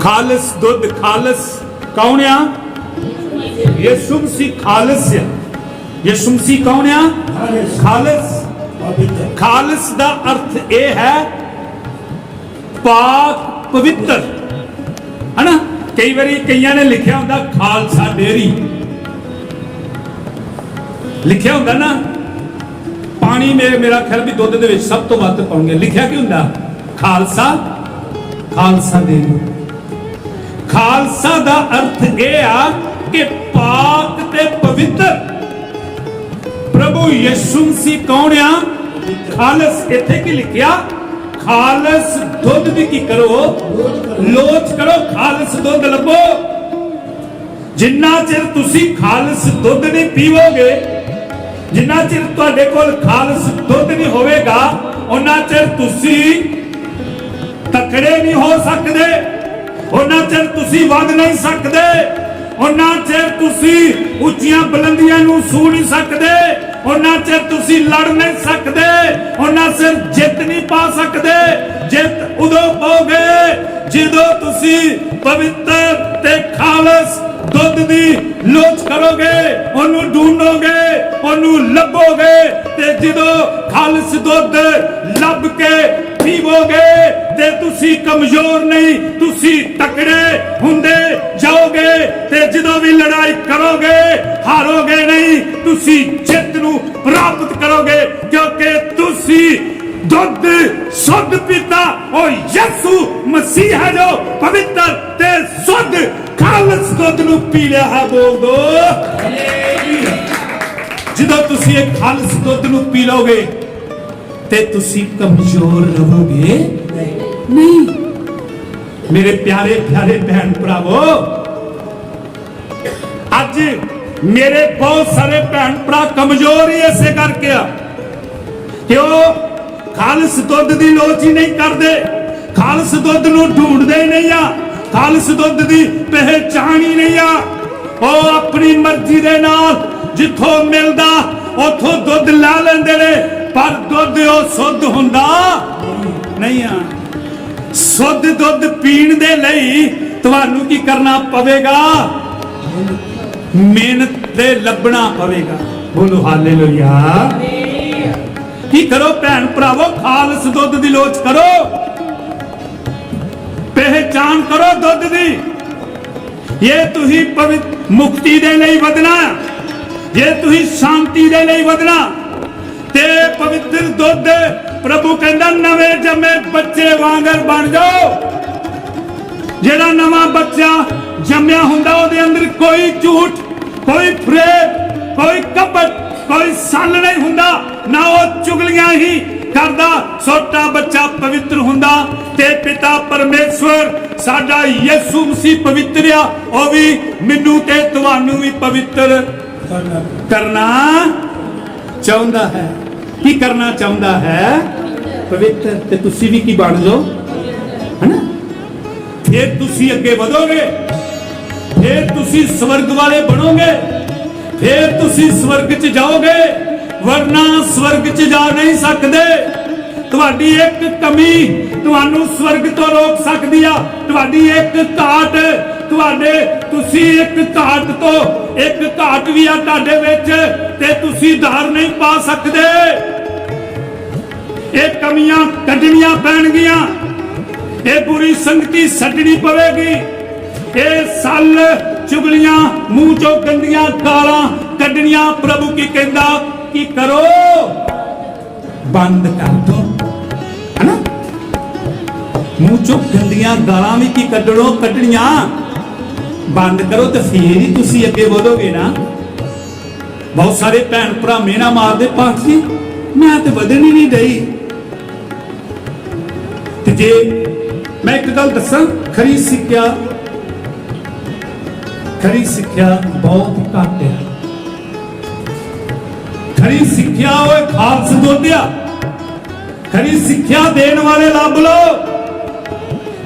ਖਾਲਸ ਦੁੱਧ ਖਾਲਸ ਕੌਣ ਆ? ਯਿਸੂ ਮਸੀਹ ਖਾਲਸ ਆ। ਯਿਸੂ ਮਸੀਹ ਕੌਣ ਆ? ਖਾਲਿਸ। ਖਾਲਸ। ਦਾ ਅਰਥ ਇਹ ਹੈ ਪਾਕ ਪਵਿੱਤਰ। ਹਨਾ? ਕਈ ਵਾਰੀ ਕਈਆਂ ਨੇ ਲਿਖਿਆ ਹੁੰਦਾ ਖਾਲਸਾ ਡੇਰੀ ਲਿਖਿਆ ਹੁੰਦਾ ਨਾ ਪਾਣੀ ਮੇਰੇ ਮੇਰਾ ਖਿਆਲ ਵੀ ਦੁੱਧ ਦੇ ਵਿੱਚ ਸਭ ਤੋਂ ਵੱਧ ਪਾਉਂਗੇ ਲਿਖਿਆ ਕੀ ਹੁੰਦਾ? ਖਾਲਸਾ ਖਾਲਸਾ ਡੇਰੀ ਖਾਲਸਾ ਦਾ ਅਰਥ ਇਹ ਆ ਕਿ ਪਾਕ ਤੇ ਪਵਿੱਤਰ। ਪ੍ਰਭੂ ਯਿਸੂ ਮਸੀਹ ਕੌਣ ਆ? ਖਾਲਸ, ਇੱਥੇ ਕੀ ਲਿਖਿਆ? ਖਾਲਸ ਦੁੱਧ ਦੀ ਕੀ ਕਰੋ? ਲੋਚ ਕਰੋ, ਖਾਲਸ ਦੁੱਧ ਲੱਭੋ। ਜਿੰਨਾ ਚਿਰ ਤੁਸੀਂ ਖਾਲਸ ਦੁੱਧ ਨਹੀਂ ਪੀਵੋਗੇ, ਜਿੰਨਾ ਚਿਰ ਤੁਹਾਡੇ ਕੋਲ ਖਾਲਸ ਦੁੱਧ ਨਹੀਂ ਹੋਵੇਗਾ, ਉਹਨਾਂ ਚਿਰ ਤੁਸੀਂ ਤਕੜੇ ਨਹੀਂ ਹੋ ਸਕਦੇ। ਉਹਨਾਂ ਚਿਰ ਤੁਸੀਂ ਵੱਧ ਨਹੀਂ ਸਕਦੇ। ਉਹਨਾਂ ਚਿਰ ਤੁਸੀਂ ਉੱਚੀਆਂ ਬੁਲੰਦੀਆਂ ਨੂੰ ਸੂ ਨਹੀਂ ਸਕਦੇ। ਉਹਨਾਂ ਚਿਰ ਤੁਸੀਂ ਲੜ ਨਹੀਂ ਸਕਦੇ। ਉਹਨਾਂ ਚਿਰ ਜਿੱਤ ਨਹੀਂ ਪਾ ਸਕਦੇ। ਜਿੱਤ ਉਦੋਂ ਪਾਓਗੇ ਜਦੋਂ ਤੁਸੀਂ ਪਵਿੱਤਰ ਤੇ ਖਾਲਸ ਦੁੱਧ ਦੀ ਲੋਚ ਕਰੋਗੇ, ਉਹਨੂੰ ਢੂੰਡੋਗੇ ਉਹਨੂੰ ਲੱਭੋਗੇ ਤੇ ਜਦੋਂ ਖਾਲਸ ਦੁੱਧ ਲੱਭ ਕੇ ਪੀਵੋਗੇ ਤੇ ਤੁਸੀਂ ਕਮਜ਼ੋਰ ਨਹੀਂ, ਤੁਸੀਂ ਤਕੜੇ ਹੁੰਦੇ ਜਾਓਗੇ ਤੇ ਜਦੋਂ ਵੀ ਲੜਾਈ ਕਰੋਗੇ, ਹਾਰੋਗੇ ਨਹੀਂ, ਤੁਸੀਂ ਜਿੱਤ ਨੂੰ ਪ੍ਰਾਪਤ ਕਰੋਗੇ ਕਿਉਂਕਿ ਤੁਸੀਂ ਦੁੱਧ ਸੁੱਧ ਪੀਤਾ, ਉਹ ਯਿਸੂ ਮਸੀਹ ਹੈ ਜੋ ਪਵਿੱਤਰ ਤੇ ਸੁੱਧ ਖਾਲਸ ਦੁੱਧ ਨੂੰ ਪੀ ਲਿਆ ਹੈ ਬੋਲ ਦੋ ਜਦੋਂ ਤੁਸੀਂ ਇਹ ਖਾਲਸ ਦੁੱਧ ਨੂੰ ਪੀ ਲਓਗੇ ਤੇ ਤੁਸੀਂ ਕਮਜ਼ੋਰ ਰਹੋਗੇ। ਨਹੀਂ। ਮੇਰੇ ਪਿਆਰੇ ਪਿਆਰੇ ਭੈਣ ਭਰਾਵੋ ਅੱਜ ਮੇਰੇ ਬਹੁਤ ਸਾਰੇ ਭੈਣ ਭਰਾ ਕਮਜ਼ੋਰ ਹੀ ਇਸੇ ਕਰਕੇ ਆ। ਕਿ ਉਹ ਖਾਲਸ ਦੁੱਧ ਦੀ ਲੋਚ ਹੀ ਨਹੀਂ ਕਰਦੇ ਖਾਲਸ ਦੁੱਧ ਨੂੰ ਢੂੰਡਦੇ ਨਹੀਂ ਆ। ਖਾਲਸ ਦੁੱਧ ਦੀ ਪਹਿਚਾਣ ਹੀ ਨਹੀਂ ਆ। ਉਹ ਆਪਣੀ ਮਰਜ਼ੀ ਦੇ ਨਾਲ ਜਿੱਥੋਂ ਮਿਲਦਾ, ਉਥੋਂ ਦੁੱਧ ਲਾ ਲੈਂਦੇ ਨੇ। ਪਰ ਦੁੱਧ ਉਹ ਸੁੱਧ ਹੁੰਦਾ ਨਹੀਂ ਆ। ਸੁੱਧ ਦੁੱਧ ਪੀਣ ਦੇ ਲਈ ਤੁਹਾਨੂੰ ਕੀ ਕਰਨਾ ਪਵੇਗਾ? ਮਿਹਨਤ ਤੇ ਲੱਭਣਾ ਪਵੇਗਾ। ਬੋਲੋ ਹਾਲੇਲੂਇਆ। ਕੀ ਕਰੋ ਭੈਣ ਭਰਾਵੋ? ਖਾਲਸ ਦੁੱਧ ਦੀ ਲੋਚ ਕਰੋ। ਪਹਿਚਾਨ ਕਰੋ ਦੁੱਧ ਦੀ। ਇਹ ਤੁਸੀਂ ਪਵਿੱਤ ਮੁਕਤੀ ਦੇ ਲਈ ਵਧਣਾ, ਜੇ ਤੁਸੀਂ ਸ਼ਾਂਤੀ ਦੇ ਲਈ ਵਧਣਾ, ਤੇ ਪਵਿੱਤਰ ਦੁੱਧ ਪ੍ਰਭੂ ਕਹਿੰਦਾ ਨਵੇਂ ਜੰਮੇ ਬੱਚੇ ਵਾਂਗਰ ਬਣ ਜਾਓ। ਜਿਹੜਾ ਨਵਾਂ ਬੱਚਾ ਜੰਮਿਆ ਹੁੰਦਾ, ਉਹਦੇ ਅੰਦਰ ਕੋਈ ਝੂਠ, ਕੋਈ ਫਰੇਬ, ਕੋਈ ਕਪਟ, ਕੋਈ ਸੰਨ ਨਹੀਂ ਹੁੰਦਾ, ਨਾ ਉਹ ਚੁਗਲੀਆਂ ਹੀ ਕਰਦਾ ਛੋਟਾ ਬੱਚਾ ਪਵਿੱਤਰ ਹੁੰਦਾ ਤੇ ਪਿਤਾ ਪਰਮੇਸ਼ਵਰ ਸਾਡਾ ਯਿਸੂ ਮਸੀਹ ਪਵਿੱਤਰ ਆ ਉਹ ਵੀ ਮੈਨੂੰ ਤੇ ਤੁਹਾਨੂੰ ਵੀ ਪਵਿੱਤਰ ਕਰਨਾ। ਚਾਹੁੰਦਾ ਹੈ। ਕੀ ਕਰਨਾ ਚਾਹੁੰਦਾ ਹੈ? ਪਵਿੱਤਰ। ਤੇ ਤੁਸੀਂ ਵੀ ਕੀ ਬਣ ਜਾਓ? ਹਨਾ? ਫਿਰ ਤੁਸੀਂ ਅੱਗੇ ਵਧੋਗੇ। ਫਿਰ ਤੁਸੀਂ ਸਵਰਗ ਵਾਲੇ ਬਣੋਗੇ। ਫਿਰ ਤੁਸੀਂ ਸਵਰਗ 'ਚ ਜਾਓਗੇ। ਵਰਨਾ ਸਵਰਗ 'ਚ ਜਾ ਨਹੀਂ ਸਕਦੇ। ਤੁਹਾਡੀ ਇੱਕ ਕਮੀ ਤੁਹਾਨੂੰ ਸਵਰਗ ਤੋਂ ਰੋਕ ਸਕਦੀ ਆ। ਤੁਹਾਡੀ ਇੱਕ ਘਾਟ, ਤੁਹਾਡੇ ਤੁਸੀਂ ਇੱਕ ਘਾਟ ਤੋਂ, ਇੱਕ ਘਾਟ ਵੀ ਆ ਤੁਹਾਡੇ ਵਿੱਚ ਤੇ ਤੁਸੀਂ ਧਾਰ ਨਹੀਂ ਪਾ ਸਕਦੇ। ਇਹ ਕਮੀਆਂ ਕੱਢਣੀਆਂ ਪੈਣਗੀਆਂ। ਇਹ ਬੁਰੀ ਸੰਗਤੀ ਛੱਡਣੀ ਪਵੇਗੀ। ਇਹ ਸੱਲ ਚੁਗਲੀਆਂ ਮੂੰਹ ਚੋਂ ਗੰਦੀਆਂ ਗਾਲਾਂ ਕੱਢਣੀਆਂ ਪ੍ਰਭੂ ਕੀ ਕਹਿੰਦਾ? ਕੀ ਕਰੋ? ਬੰਦ ਕਰ ਦੋ। ਹਨਾ? ਮੂੰਹ ਚੋਂ ਗੰਦੀਆਂ ਗਾਲਾਂ ਵੀ ਕੀ ਕੱਢਣੋ? ਕੱਢਣੀਆਂ। ਬੰਦ ਕਰੋ ਤੇ ਫੇਰ ਹੀ ਤੁਸੀਂ ਅੱਗੇ ਵਧੋਗੇ ਨਾ। ਬਹੁਤ ਸਾਰੇ ਭੈਣ ਭਰਾ ਮੇਰਾ ਮਾਰਦੇ ਪਾਠ ਜੀ, ਮੈਂ ਤੇ ਵਧਣ ਹੀ ਨਹੀਂ ਡਈ। ਤੇ ਜੇ ਮੈਂ ਇੱਕ ਗੱਲ ਦੱਸਾਂ, ਖਰੀ ਸਿੱਖਿਆ ਖਰੀ ਸਿੱਖਿਆ ਬਹੁਤ ਘੱਟ ਹੈ। ਖਰੀ ਸਿੱਖਿਆ ਉਹ ਖਾਲਸ ਦੋਦਿਆ ਖਰੀ ਸਿੱਖਿਆ ਦੇਣ ਵਾਲੇ ਲੱਭ ਲਓ।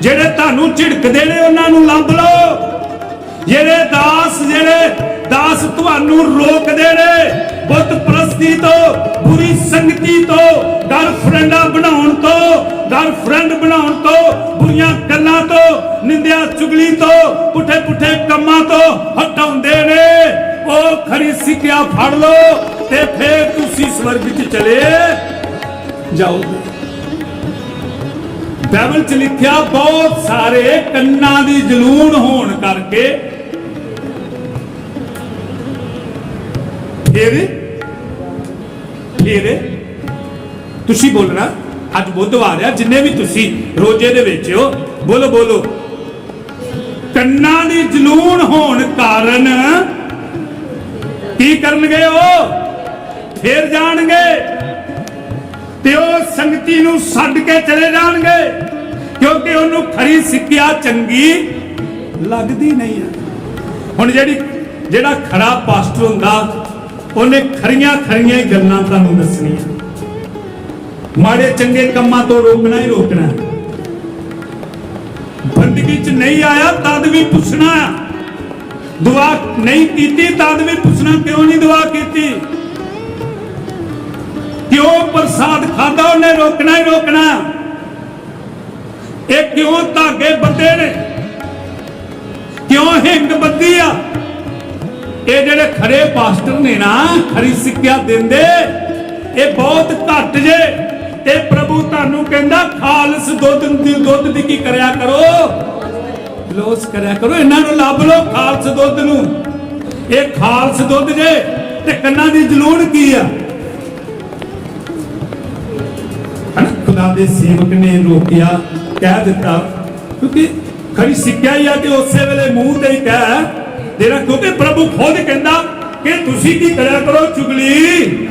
ਜਿਹੜੇ ਤੁਹਾਨੂੰ ਝਿੜਕਦੇ ਨੇ, ਉਹਨਾਂ ਨੂੰ ਲੱਭ ਲਓ। ਜਿਹੜੇ ਦਾਸ ਜਿਹੜੇ ਦਾਸ ਤੁਹਾਨੂੰ ਰੋਕਦੇ ਨੇ, ਬੁੱਤ ਪ੍ਰਸਤੀ ਤੋਂ, ਬੁਰੀ ਸੰਗਤੀ ਤੋਂ ਗਰਲਫ੍ਰੈਂਡਾਂ ਬਣਾਉਣ ਤੋਂ ਗਰਲਫ੍ਰੈਂਡ ਬਣਾਉਣ ਤੋਂ, ਬੁਰੀਆਂ ਗੱਲਾਂ ਤੋਂ, ਨਿੰਦਿਆ ਚੁਗਲੀ ਤੋਂ ਪੁੱਠੇ ਪੁੱਠੇ ਕੰਮਾਂ ਤੋਂ ਹਟਾਉਂਦੇ ਨੇ। ਉਹ ਖਰੀ ਸਿੱਖਿਆ ਫੜ ਲਓ ਤੇ ਫੇਰ ਤੁਸੀਂ ਸਵਰਗ ਵਿੱਚ ਚਲੇ ਜਾਓਗੇ ਬਾਈਬਲ ਚ ਲਿਖਿਆ, ਬਹੁਤ ਸਾਰੇ ਕੰਨਾਂ ਦੀ ਜਲੂਣ ਹੋਣ ਕਰਕੇ ਫਿਰ ਫਿਰ ਤੁਸੀਂ ਬੋਲਣਾ। ਅੱਜ ਬੁੱਧਵਾਰ ਆ, ਜਿੰਨੇ ਵੀ ਤੁਸੀਂ ਰੋਜੇ ਦੇ ਵਿੱਚ ਹੋ, ਬੋਲੋ ਬੋਲੋ। ਕੰਨਾਂ ਦੀ ਜਲੂਣ ਹੋਣ ਕਾਰਨ ਕੀ ਕਰਨਗੇ ਉਹ? ਫੇਰ ਜਾਣਗੇ। ਤੇ ਉਹ ਸੰਗਤੀ ਨੂੰ ਛੱਡ ਕੇ ਚਲੇ ਜਾਣਗੇ। ਕਿਉਂਕਿ ਉਹਨੂੰ ਖਰੀ ਸਿੱਖਿਆ ਚੰਗੀ ਲੱਗਦੀ ਨਹੀਂ ਹੈ। ਹੁਣ ਜਿਹੜੀ, ਜਿਹੜਾ ਖਰਾ ਪਾਸਟਰ ਹੁੰਦਾ, ਉਹਨੇ ਖਰੀਆਂ ਖਰੀਆਂ ਹੀ ਗੱਲਾਂ ਤੁਹਾਨੂੰ ਦੱਸਣੀਆਂ। ਮਾੜੇ ਚੰਗੇ ਕੰਮਾਂ ਤੋਂ ਰੋਕਣਾ ਹੀ ਰੋਕਣਾ ਬੰਦਗੀ ਚ ਨਹੀਂ ਆਇਆ, ਤਦ ਵੀ ਪੁੱਛਣਾ ਦੁਆ ਨਹੀਂ ਕੀਤੀ ਤਦ ਵੀ ਪੁੱਛਣਾ ਕਿਉਂ ਨਹੀਂ ਦੁਆ ਕੀਤੀ? ਕਿਉਂ ਪ੍ਰਸਾਦ ਖਾਦਾ ਉਹਨੇ ਰੋਕਣਾ ਹੀ ਰੋਕਣਾ? ਇਹ ਕਿਉਂ ਧਾਗੇ ਬੰਦੇ ਨੇ? ਕਿਉਂ ਹਿੰਗ ਬੱਦੀ ਆ? ਇਹ ਜਿਹੜੇ ਖਰੇ ਪਾਸਟਰ ਨੇ ਨਾ, ਖਰੀ ਸਿੱਖਿਆ ਦਿੰਦੇ, ਇਹ ਬਹੁਤ ਘੱਟ ਜੇ। ਤੇ ਪ੍ਰਭੂ ਤੁਹਾਨੂੰ ਕਹਿੰਦਾ, ਖਾਲਸ ਦੁੱਧ ਦੀ ਦੁੱਧ ਦੀ ਕੀ ਕਰਿਆ ਕਰੋ? ਲੋਸ ਕਰਿਆ ਕਰੋ, ਇਹਨਾਂ ਨੂੰ ਲੱਭ ਲਓ ਖਾਲਸ ਦੁੱਧ ਨੂੰ। ਇਹ ਖਾਲਸ ਦੁੱਧ ਜੇ ਤੇ ਕੰਨਾਂ ਦੀ ਜਲੂਣ ਕੀ ਆ? ਹਨਾ, ਖੁਦਾ ਦੇ ਸੇਵਕ ਨੇ ਰੋਕਿਆ, ਕਹਿ ਦਿੱਤਾ, ਕਿਉਂਕਿ ਖਰੀ ਸਿੱਖਿਆ ਹੀ ਆ ਕਿ ਉਸੇ ਵੇਲੇ ਮੂੰਹ ਤੇ ਹੀ ਕਹਿ ਦੇਣਾ ਕਿਉਂਕਿ ਪ੍ਰਭੂ ਖੁਦ ਕਹਿੰਦਾ ਕਿ ਤੁਸੀਂ ਕੀ ਕਰਿਆ ਕਰੋ, ਚੁਗਲੀ?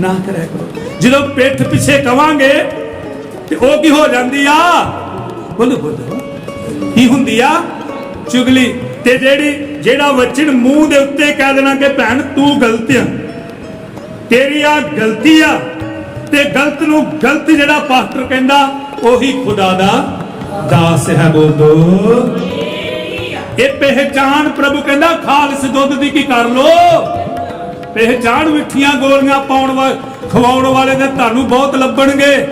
ਨਾ ਕਰਿਆ ਕਰੋ। ਜਦੋਂ ਪਿੱਠ ਪਿੱਛੇ ਕਵਾਂਗੇ ਤੇ ਉਹ ਕੀ ਹੋ ਜਾਂਦੀ ਆ? ਬੋਲੋ ਬੋਲੋ ਕੀ ਹੁੰਦੀ ਆ। ਚੁਗਲੀ। ਤੇ ਜਿਹੜੀ, ਜਿਹੜਾ ਵਚਨ ਮੂੰਹ ਦੇ ਉੱਤੇ ਕਹਿ ਦੇਣਾ ਕਿ ਭੈਣ, ਤੂੰ ਗਲਤ ਆ। ਤੇਰੀ ਆ ਗਲਤੀ ਆ। ਤੇ ਗਲਤ ਨੂੰ ਗਲਤ ਜਿਹੜਾ ਪਾਸਟਰ ਕਹਿੰਦਾ, ਉਹੀ ਖੁਦਾ ਦਾ ਦਾਸ ਹੈ ਬੋਲ ਇਹ ਪਹਿਚਾਨ ਪ੍ਰਭੂ ਕਹਿੰਦਾ, ਖਾਲਸ ਦੁੱਧ ਦੀ ਕੀ ਕਰ ਲੋ? ਪਹਿਚਾਨ ਮਿੱਠੀਆਂ ਗੋਲੀਆਂ ਪਾਉਣ ਵਾਲੇ ਖਵਾਉਣ ਵਾਲੇ ਤੇ ਤੁਹਾਨੂੰ ਬਹੁਤ ਲੱਭਣਗੇ।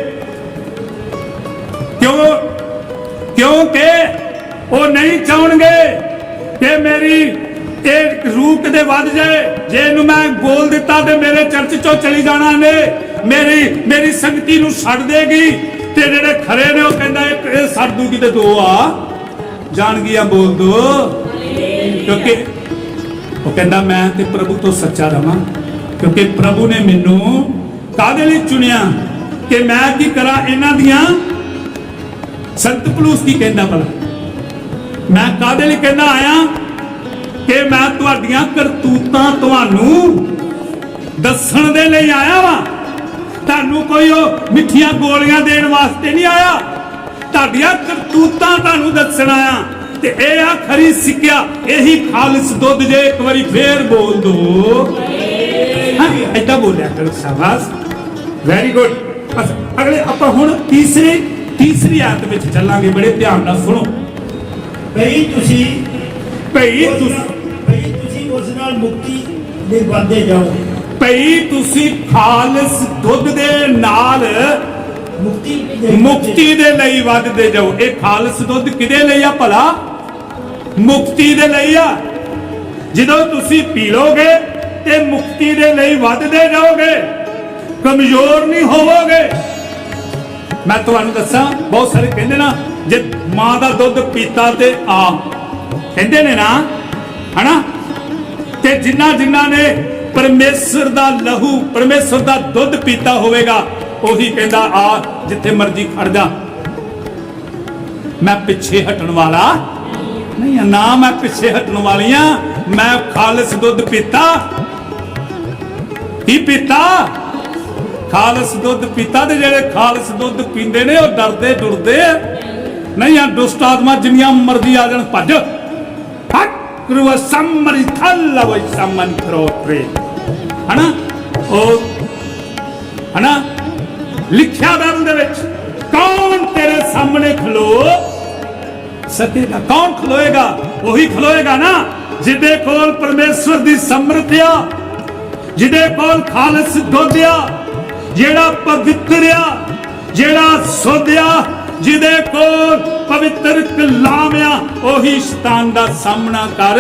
ਕਿਉਂ? ਕਿਉਂਕਿ ਉਹ ਨਹੀਂ ਚਾਹਣਗੇ ਕਿ ਮੇਰੀ ਇਹ ਰੂਹ ਕਿਤੇ ਵੱਧ ਜਾਏ। ਜੇ ਇਹਨੂੰ ਮੈਂ ਬੋਲ ਦਿੱਤਾ ਤੇ ਮੇਰੇ ਚਰਚ ਚੋਂ ਚਲੀ ਜਾਣਾ ਨੇ, ਮੇਰੀ ਮੇਰੀ ਸੰਗਤੀ ਨੂੰ ਛੱਡ ਦੇਗੀ। ਤੇ ਜਿਹੜੇ ਖਰੇ ਨੇ, ਉਹ ਕਹਿੰਦਾ ਇਹ ਛੱਡ ਦੂਗੀ ਤੇ ਦੋ ਆ। ਜਾਣਗੀਆਂ ਬੋਲ ਦੋ। ਕਿਉਂਕਿ ਉਹ ਕਹਿੰਦਾ, ਮੈਂ ਤੇ ਪ੍ਰਭੂ ਤੋਂ ਸੱਚਾ ਰਵਾਂ। ਕਿਉਂਕਿ ਪ੍ਰਭੂ ਨੇ ਮੈਨੂੰ ਕਾਹਦੇ ਲਈ ਚੁਣਿਆ? ਕਿ ਮੈਂ ਕੀ ਕਰਾਂ? ਇਹਨਾਂ ਦੀਆਂ ਸੰਤ ਪਲੂਸ ਕੀ ਕਹਿੰਦਾ ਭਲਾ? ਮੈਂ ਕਾਹਦੇ ਲਈ ਕਹਿੰਦਾ ਆਇਆ ਕਿ ਮੈਂ ਤੁਹਾਡੀਆਂ ਕਰਤੂਤਾਂ ਤੁਹਾਨੂੰ ਦੱਸਣ ਦੇ ਲਈ ਆਇਆ ਵਾ। ਤੁਹਾਨੂੰ ਕੋਈ ਉਹ ਮਿੱਠੀਆਂ ਗੋਲੀਆਂ ਦੇਣ ਵਾਸਤੇ ਨਹੀਂ ਆਇਆ। ਤੁਹਾਡੀਆਂ ਕਰਤੂਤਾਂ ਤੁਹਾਨੂੰ ਦੱਸਣ ਆਇਆ। ਤੇ ਇਹ ਆ ਖਰੀ ਸਿੱਕਿਆ, ਇਹੀ ਖਾਲਸ ਦੁੱਧ ਜੇ ਇੱਕ ਵਾਰੀ ਫੇਰ ਬੋਲ ਦੋ। ਹਾਂ ਐਦਾਂ ਬੋਲਿਆ ਕਰੋ ਸ਼ਾਬਾਸ਼। ਵੈਰੀ ਗੁੱਡ ਅਗਲੇ ਆਪਾਂ ਹੁਣ ਤੀਸਰੀ ਤੀਸਰੀ ਆਇਤ ਵਿੱਚ ਚੱਲਾਂਗੇ, ਬੜੇ ਧਿਆਨ ਨਾਲ ਸੁਣੋ। ਭਈ ਤੁਸੀਂ ਭਈ ਭਈ ਤੁਸੀਂ ਉਸ ਨਾਲ ਮੁਕਤੀ ਦੇ ਵਾਦੇ ਜਾਓ ਭਈ ਤੁਸੀਂ ਖਾਲਸ ਦੁੱਧ ਦੇ ਨਾਲ ਮੁਕਤੀ ਮੁਕਤੀ ਦੇ ਲਈ ਵੱਧਦੇ ਜਾਓ। ਇਹ ਖਾਲਸ ਦੁੱਧ ਕਿਹਦੇ ਲਈ ਆ ਭਲਾ? ਮੁਕਤੀ ਦੇ ਲਈ ਆ। ਜਦੋਂ ਤੁਸੀਂ ਪੀ ਲੋਗੇ ਤੇ ਮੁਕਤੀ ਦੇ ਲਈ ਵੱਧਦੇ ਜਾਓਗੇ। ਕਮਜ਼ੋਰ ਨਹੀਂ ਹੋਵੋਗੇ। ਮੈਂ ਤੁਹਾਨੂੰ ਦੱਸਾਂ ਬਹੁਤ ਸਾਰੇ ਕਹਿੰਦੇ ਨਾ ਜੇ ਮਾਂ ਦਾ ਦੁੱਧ ਪੀਤਾ ਤੇ ਆ। ਕਹਿੰਦੇ ਨੇ ਨਾ, ਹਨਾ? ਤੇ ਜਿਨ੍ਹਾਂ ਜਿਨ੍ਹਾਂ ਨੇ ਪਰਮੇਸ਼ਰ ਦਾ ਲਹੂ, ਪਰਮੇਸ਼ਰ ਦਾ ਦੁੱਧ ਪੀਤਾ ਹੋਵੇਗਾ, ਉਹੀ ਕਹਿੰਦਾ, ਆ, ਜਿੱਥੇ ਮਰਜ਼ੀ ਖੜ ਜਾ। ਮੈਂ ਪਿੱਛੇ ਹਟਣ ਵਾਲਾ। ਨਹੀਂ, ਨਾ ਮੈਂ ਪਿੱਛੇ ਹਟਣ ਵਾਲੀ ਵਾਲੀਆਂ ਮੈਂ ਖਾਲਸ ਦੁੱਧ ਪੀਤਾ। ਕੀ ਪੀਤਾ? ਖਾਲਸ ਦੁੱਧ ਪੀਤਾ ਤੇ ਜਿਹੜੇ ਖਾਲਸ ਦੁੱਧ ਪੀਂਦੇ ਨੇ, ਉਹ ਡਰਦੇ, ਡੁਰਦੇ ਆ। ਨਹੀਂ ਆ ਦੁਸ਼ਟ ਆਤਮਾ ਜਿੰਨੀਆਂ ਮਰਜ਼ੀ ਆ ਜਾਣ, ਭੱਜ। ਹਕਰੂ ਸੰਮਰੀ ਥੱਲ ਵਈ ਸੰਮਨ ਕਰੋਟਰੇ ਹਨਾ? ਉਹ, ਹਨਾ? ਲਿਖਿਆ ਬਾਈਬਲ ਦੇ ਵਿੱਚ, ਕੌਣ ਤੇਰੇ ਸਾਹਮਣੇ ਖਲੋ? ਸਕੇਗਾ ਕੌਣ ਖਲੋਏਗਾ? ਉਹੀ ਖਲੋਏਗਾ ਨਾ, ਜਿਹਦੇ ਕੋਲ ਪਰਮੇਸ਼ਵਰ ਦੀ ਸਮਰਥਿਆ ਜਿਹਦੇ ਕੋਲ ਖਾਲਸ ਦੁੱਧ ਜਿਹੜਾ ਪਵਿੱਤਰ ਜਿਹੜਾ ਸੋਧਿਆ ਜਿਹਦੇ ਕੋਲ ਪਵਿੱਤਰ ਕਲਾਮ ਆ, ਉਹੀ ਸ਼ੈਤਾਨ ਦਾ ਸਾਹਮਣਾ ਕਰ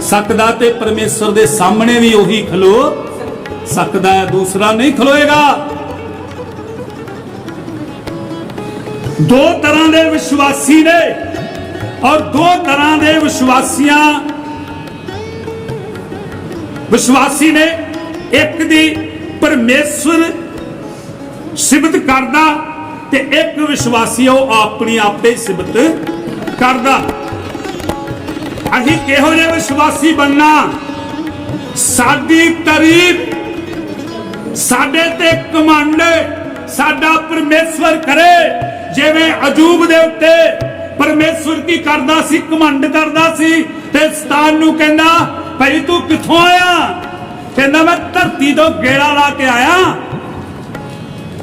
ਸਕਦਾ ਤੇ ਪਰਮੇਸ਼ਰ ਦੇ ਸਾਹਮਣੇ ਵੀ ਉਹੀ ਖਲੋ ਸਕਦਾ ਹੈ, ਦੂਸਰਾ ਨਹੀਂ ਖਲੋਏਗਾ। ਦੋ ਤਰ੍ਹਾਂ ਦੇ ਵਿਸ਼ਵਾਸੀ ਨੇ ਔਰ ਦੋ ਤਰ੍ਹਾਂ ਦੇ ਵਿਸ਼ਵਾਸੀਆਂ। ਵਿਸ਼ਵਾਸੀ ਨੇ ਇੱਕ ਦੀ ਪਰਮੇਸ਼ਵਰ ਸਿਬਤ ਕਰਦਾ ਤੇ ਇੱਕ ਵਿਸ਼ਵਾਸੀ ਉਹ ਆਪਣੀ ਆਪੇ ਸਿਬਤ ਕਰਦਾ। ਅਸੀਂ ਕਿਹੋ ਜਿਹੇ ਵਿਸ਼ਵਾਸੀ ਬਣਨਾ? ਸਾਡੀ ਤਾਰੀਫ ਸਾਡੇ ਤੇ ਕਮਾਂਡ ਸਾਡਾ ਪਰਮੇਸ਼ਵਰ ਕਰੇ। ਜਿਵੇਂ ਅਜੂਬ ਦੇ ਉੱਤੇ ਪਰਮੇਸ਼ਵਰ ਕੀ ਕਰਦਾ ਸੀ ਕਮੰਡ ਕਰਦਾ ਸੀ, ਤੇ ਸਤਾਨ ਨੂੰ ਕਹਿੰਦਾ, ਭਾਈ ਤੂੰ ਕਿੱਥੋਂ ਆਇਆ? ਕਹਿੰਦਾ, ਮੈਂ ਧਰਤੀ ਤੋਂ ਗੇੜਾ ਲਾ ਕੇ ਆਇਆ।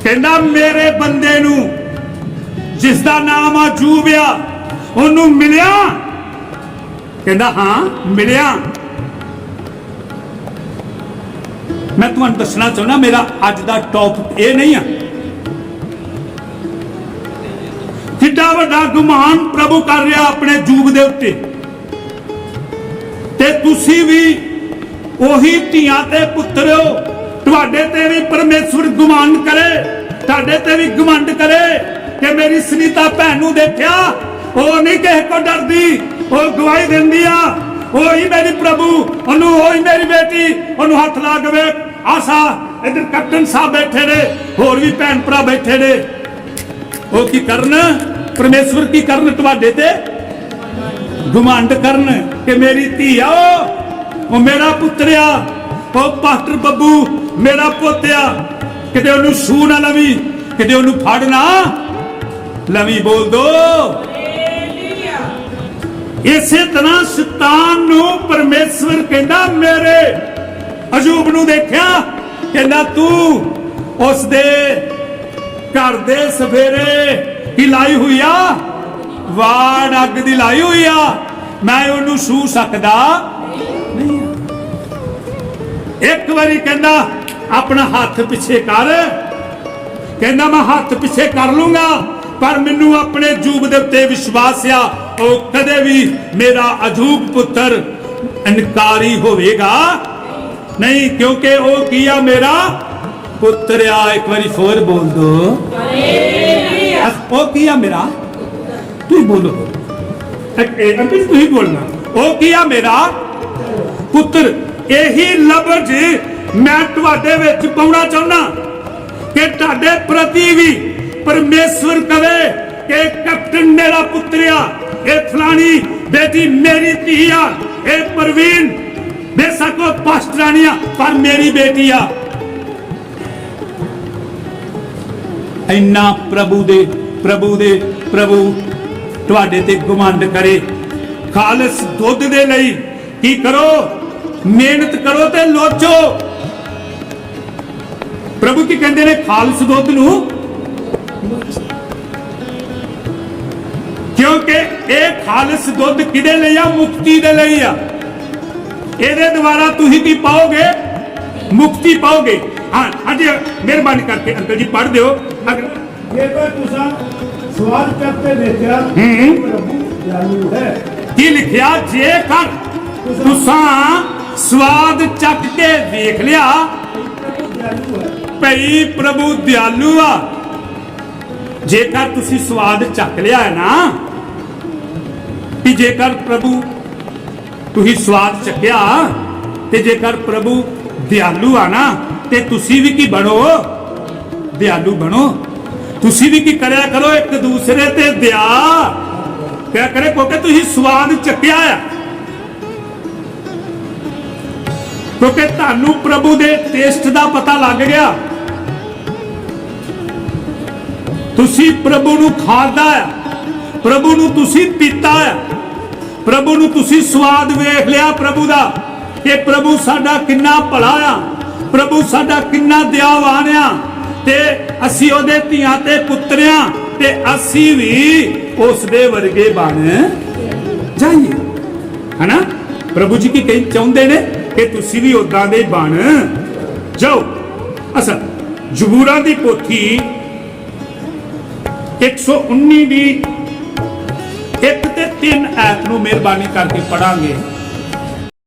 ਕਹਿੰਦਾ, ਮੇਰੇ ਬੰਦੇ ਨੂੰ ਜਿਸ ਦਾ ਨਾਮ ਅਜੂਬ ਆ ਉਹਨੂੰ ਮਿਲਿਆ? ਕਹਿੰਦਾ, ਹਾਂ, ਮਿਲਿਆ। ਮੈਂ ਤੁਹਾਨੂੰ ਦੱਸਣਾ ਚਾਹੁੰਦਾ, ਮੇਰਾ ਅੱਜ ਦਾ ਟੌਪ ਇਹ ਨਹੀਂ ਆ। ਕਿੱਡਾ ਵੱਡਾ ਗੁਮਾਨ ਪ੍ਰਭੂ ਕਰ ਰਿਹਾ ਆਪਣੇ ਜੂਬ ਦੇ ਉੱਤੇ। ਤੇ ਤੁਸੀਂ ਵੀ ਉਹੀ ਧੀਆਂ ਤੇ ਪੁੱਤਰ ਹੋ, ਤੁਹਾਡੇ ਤੇ ਵੀ ਪਰਮੇਸ਼ਵਰ ਗੁਮਾਨ ਕਰੇ। ਤੁਹਾਡੇ ਤੇ ਵੀ ਗਮੰਡ ਕਰੇ ਕਿ ਮੇਰੀ ਸੁਨੀਤਾ ਭੈਣ ਨੂੰ ਦੇਖਿਆ। ਉਹ ਨਹੀਂ ਕਿਸੇ ਕੋ ਡਰਦੀ, ਉਹ ਗਵਾਹੀ ਦਿੰਦੀ ਆ। ਉਹੀ ਮੇਰੀ ਪ੍ਰਭੂ, ਉਹਨੂੰ ਉਹੀ ਮੇਰੀ ਬੇਟੀ, ਉਹਨੂੰ ਹੱਥ ਲਾ ਕੇ ਵੇਖ। ਆਸਾ, ਇਧਰ ਕੈਪਟਨ ਸਾਹਿਬ ਬੈਠੇ ਨੇ, ਹੋਰ ਵੀ ਭੈਣ ਭਰਾ ਬੈਠੇ ਨੇ। ਉਹ ਕੀ ਕਰਨ? ਪਰਮੇਸ਼ਵਰ ਕੀ ਕਰਨ ਤੁਹਾਡੇ ਤੇ? ਗੁਮੰਡ ਕਰਨ ਕਿ ਮੇਰੀ ਧੀ ਆ ਉਹ ਮੇਰਾ ਪੁੱਤਰ ਆ। ਉਹ ਪਾਸਟਰ ਬੱਬੂ, ਮੇਰਾ ਪੋਤਿਆ। ਕਿਤੇ ਉਹਨੂੰ ਛੂ ਨਾ ਲਵੀ, ਕਿਤੇ ਉਹਨੂੰ ਫੜ ਨਾ। ਲਵੀ ਬੋਲ ਦੋ। ਇਸੇ ਤਰ੍ਹਾਂ ਸ਼ੈਤਾਨ ਨੂੰ ਪਰਮੇਸ਼ਵਰ ਕਹਿੰਦਾ, ਮੇਰੇ ਅਜੂਬ ਨੂੰ ਦੇਖਿਆ, ਕਹਿੰਦਾ ਤੂੰ ਉਸ ਦੇ ਘਰ ਦੇ ਸਫੇਰੇ ਹੀ ਲਾਈ ਹੋਈ ਆ, ਵਾੜ ਅੱਗ ਦੀ ਲਾਈ ਹੋਈ ਆ, ਮੈਂ ਉਹਨੂੰ ਛੂ ਸਕਦਾ? ਨਹੀਂ ਇੱਕ ਵਾਰੀ ਕਹਿੰਦਾ ਆਪਣਾ ਹੱਥ ਪਿੱਛੇ ਕਰ। ਕਹਿੰਦਾ, ਮੈਂ ਹੱਥ ਪਿੱਛੇ ਕਰ ਲੂੰਗਾ, ਪਰ ਮੈਨੂੰ ਆਪਣੇ ਜੂਬ ਦੇ ਉੱਤੇ ਵਿਸ਼ਵਾਸ ਆ, ਉਹ ਕਦੇ ਵੀ ਮੇਰਾ ਅਜੂਬ ਪੁੱਤਰ ਇਨਕਾਰੀ ਹੋਵੇਗਾ। ਨਹੀਂ, ਕਿਉਂਕਿ ਉਹ ਕੀ ਆ ਮੇਰਾ ਪੁੱਤਰ ਆ? ਇੱਕ ਵਾਰੀ ਫੋਰ ਬੋਲ ਦੋ। ਉਹ ਕੀ ਆ ਮੇਰਾ? ਤੂੰ ਬੋਲੋ। ਇੱਕ ਇਹ ਅੰਕਿਤ ਤੁਸੀਂ ਬੋਲਣਾ। ਉਹ ਕੀ ਆ ਮੇਰਾ ਪੁੱਤਰ? ਇਹੀ ਲਫ਼ਜ਼ ਮੈਂ ਤੁਹਾਡੇ ਵਿੱਚ ਪਾਉਣਾ ਚਾਹੁੰਦਾ ਕਿ ਤੁਹਾਡੇ ਪ੍ਰਤੀ ਵੀ ਪਰਮੇਸ਼ਵਰ ਕਵੇ ਕਿ ਕੈਪਟਨ ਮੇਰਾ ਪੁੱਤਰ ਇਹ ਫਲਾਣੀ ਬੇਟੀ ਮੇਰੀ ਧੀ ਆ, ਇਹ ਪ੍ਰਵੀਨ ਬੇਸ਼ੱਕ ਉਹ ਪਰ ਮੇਰੀ ਬੇਟੀ ਆ। ਇੰਨਾ ਪ੍ਰਭੂ ਦੇ ਪ੍ਰਭੂ ਦੇ, ਪ੍ਰਭੂ ਤੁਹਾਡੇ ਤੇ ਗੁਮੰਡ ਕਰੇ। ਖਾਲਸ ਦੁੱਧ ਦੇ ਲਈ ਕੀ ਕਰੋ? ਮਿਹਨਤ ਕਰੋ ਤੇ ਲੋਚੋ। ਪ੍ਰਭੂ ਕੀ ਕਹਿੰਦੇ ਨੇ? ਖਾਲਸ ਦੁੱਧ ਨੂੰ? ਕਿਉਂਕਿ ਇਹ ਖਾਲਸ ਦੁੱਧ ਕਿਹਦੇ ਲਈ ਆ? ਮੁਕਤੀ ਦੇ ਲਈ ਆ। ਇਹਦੇ ਦੁਆਰਾ ਤੁਸੀਂ ਕੀ ਪਾਓਗੇ? ਮੁਕਤੀ ਪਾਓਗੇ। ਹਾਂ ਹਾਂਜੀ ਮਿਹਰਬਾਨੀ ਕਰਕੇ ਅੰਕਲ ਜੀ ਪੜ੍ਹ ਦਿਓ। ਅਗਰ ਜੇਕਰ ਤੁਸੀਂ ਸਵਾਲ ਕਰਤੇ ਦੇਖਿਆ ਹੂੰ। ਪ੍ਰਭੂ ਜਾਨੂ ਹੈ। ਕੀ ਲਿਖਿਆ? ਜੇਕਰ ਤੁਸਾਂ ਸਵਾਦ ਚੱਕ ਕੇ ਵੇਖ ਲਿਆ। ਜਾਨੂ ਹੈ। ਭਈ ਪ੍ਰਭੂ ਦਿਆਲੂ ਆ। ਜੇਕਰ ਤੁਸੀਂ ਸਵਾਦ ਚੱਕ ਲਿਆ ਹੈ ਨਾ ਕਿ ਜੇਕਰ ਪ੍ਰਭੂ ਤੁਸੀਂ ਸਵਾਦ ਚੱਕਿਆ ਤੇ ਜੇਕਰ ਪ੍ਰਭੂ ਦਿਆਲੂ ਆ ਨਾ, ਤੇ ਤੁਸੀਂ ਵੀ ਕੀ ਬਣੋ? ਦਿਆਲੂ ਬਣੋ। ਤੁਸੀਂ ਵੀ ਕੀ ਕਰਿਆ ਕਰੋ ਇੱਕ ਦੂਸਰੇ ਤੇ ਦਿਆ? ਕਿਆ ਕਰੇ ਕਿਉਂਕਿ ਤੁਸੀਂ ਸਵਾਦ ਚੱਕਿਆ ਆ। ਕਿਉਂਕਿ ਤੁਹਾਨੂੰ ਪ੍ਰਭੂ ਦੇ ਟੇਸਟ ਦਾ ਪਤਾ ਲੱਗ ਗਿਆ। ਤੁਸੀਂ ਪ੍ਰਭੂ ਨੂੰ ਖਾਦਾ ਹੈ। ਪ੍ਰਭੂ ਨੂੰ ਤੁਸੀਂ ਪੀਤਾ ਹੈ। ਪ੍ਰਭੂ ਨੂੰ ਤੁਸੀਂ ਸਵਾਦ ਵੇਖ ਲਿਆ ਪ੍ਰਭੂ ਦਾ ਕਿ ਪ੍ਰਭੂ ਸਾਡਾ ਕਿੰਨਾ ਭਲਾ ਆ। ਪ੍ਰਭੂ ਸਾਡਾ ਕਿੰਨਾ ਦਿਆਵਾਨ ਆ। ਤੇ ਅਸੀਂ ਉਹਦੇ ਧੀਆਂ ਤੇ ਪੁੱਤਰਿਆਂ ਤੇ ਅਸੀਂ ਵੀ ਉਸ ਦੇ ਵਰਗੇ ਬਣ ਜਾਈਏ। ਹਨਾ? ਪ੍ਰਭੂ ਜੀ ਕੀ ਕਹੀ ਚਾਹੁੰਦੇ ਨੇ ਕਿ ਤੁਸੀਂ ਵੀ ਉਦਾਂ ਦੇ ਬਣ ਜਾਓ। ਅਸਲ ਜ਼ਬੂਰਾਂ ਦੀ ਪੋਥੀ 119 ਦੀ ਇੱਕ ਤੇ ਤਿੰਨ ਐਤ ਨੂੰ ਮਿਹਰਬਾਨੀ ਕਰਕੇ ਪੜਾਂਗੇ